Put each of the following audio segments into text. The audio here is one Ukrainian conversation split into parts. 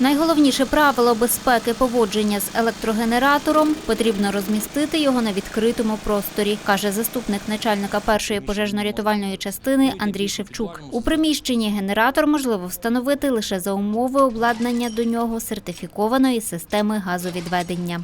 Найголовніше правило безпеки поводження з електрогенератором потрібно розмістити його на відкритому просторі, каже заступник начальника першої пожежно-рятувальної частини Андрій Шевчук. У приміщенні генератор можливо встановити лише за умови обладнання до нього сертифікованої системи газовідведення.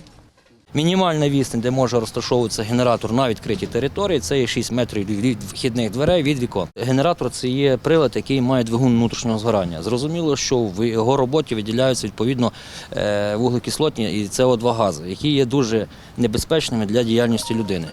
Мінімальна відстань, де може розташовуватися генератор на відкритій території, це є 6 метрів від вхідних дверей від вікон. Генератор це є прилад, який має двигун внутрішнього згорання. Зрозуміло, що в його роботі виділяються відповідно е, вуглекислотні і СО2 гази, які є дуже небезпечними для діяльності людини.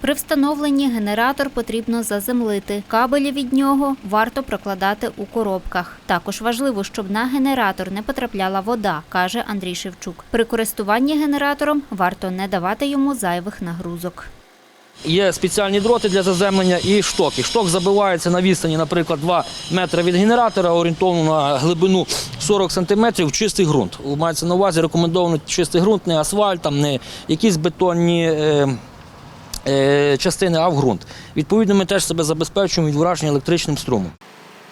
При встановленні генератор потрібно заземлити. Кабелі від нього варто прокладати у коробках. Також важливо, щоб на генератор не потрапляла вода, каже Андрій Шевчук. При користуванні генератором варто не давати йому зайвих нагрузок. Є спеціальні дроти для заземлення і шток. І шток забивається на відстані, наприклад, 2 метри від генератора, орієнтовно на глибину 40 сантиметрів чистий ґрунт. Мається на увазі рекомендовано чистий ґрунт, не асфальт, там, не якісь бетонні е, частини, а в ґрунт. Відповідно, ми теж себе забезпечуємо від враження електричним струмом.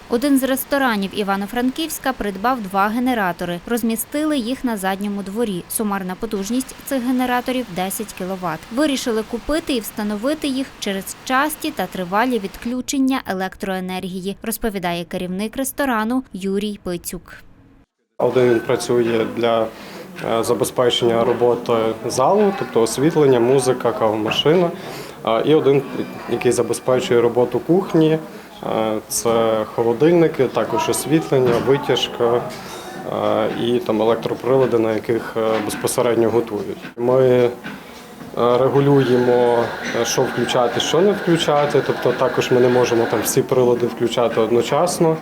Один з ресторанів Івано-Франківська придбав два генератори. Розмістили їх на задньому дворі. Сумарна потужність цих генераторів 10 кВт. Вирішили купити і встановити їх через часті та тривалі відключення електроенергії, розповідає керівник ресторану Юрій Пицюк. Один він працює для е, забезпечення роботи залу, тобто освітлення, музика, кавомашина. І один, який забезпечує роботу кухні, е, це холодильники, також освітлення, витяжка е, і там електроприлади, на яких е, безпосередньо готують. Ми е, регулюємо, е, що включати, що не включати. Тобто також ми не можемо там всі прилади включати одночасно.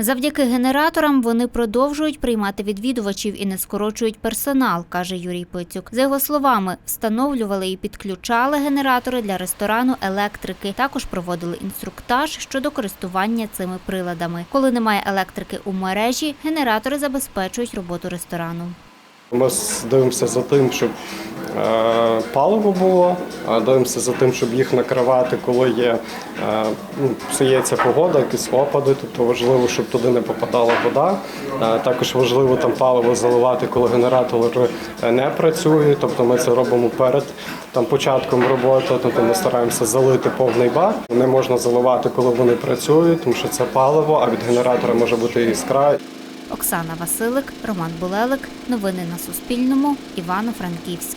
Завдяки генераторам вони продовжують приймати відвідувачів і не скорочують персонал, каже Юрій Пицюк. За його словами, встановлювали і підключали генератори для ресторану електрики. Також проводили інструктаж щодо користування цими приладами. Коли немає електрики у мережі, генератори забезпечують роботу ресторану. Ми дивимося за тим, щоб паливо було, а дивимося за тим, щоб їх накривати, коли є е, ну, псується погода, якісь опади. Тобто важливо, щоб туди не попадала вода. Е, також важливо там паливо заливати, коли генератор е, не працює. Тобто ми це робимо перед там початком роботи. Тобто ми стараємося залити повний бак. Не можна заливати, коли вони працюють, тому що це паливо, а від генератора може бути іскра. Оксана Василик, Роман Булелик. Новини на Суспільному. Івано-Франківськ.